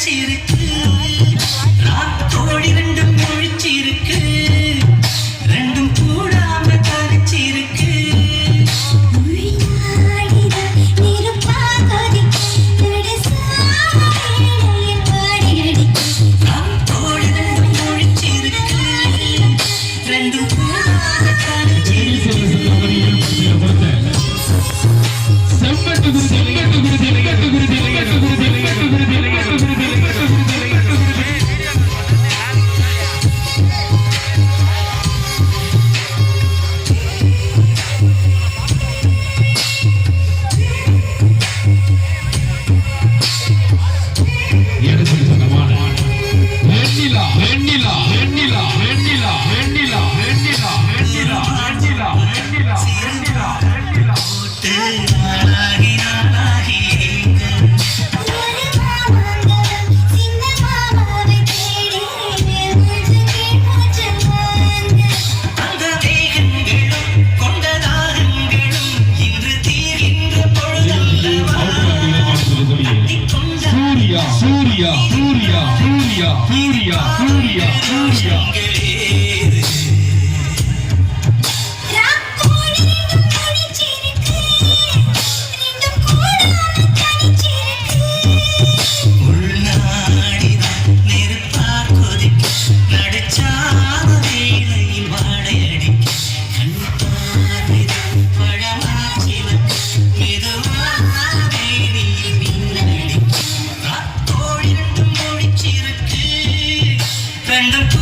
முழிச்சிருக்கு. நான் தோழி ரெண்டும் முழிச்சிருக்கு. ரெண்டும் கூடாம தரிச்சிருக்கு. ரெண்டும் கூடாம Surya, Surya, Surya, Surya, Surya, Surya, സ്വന്തം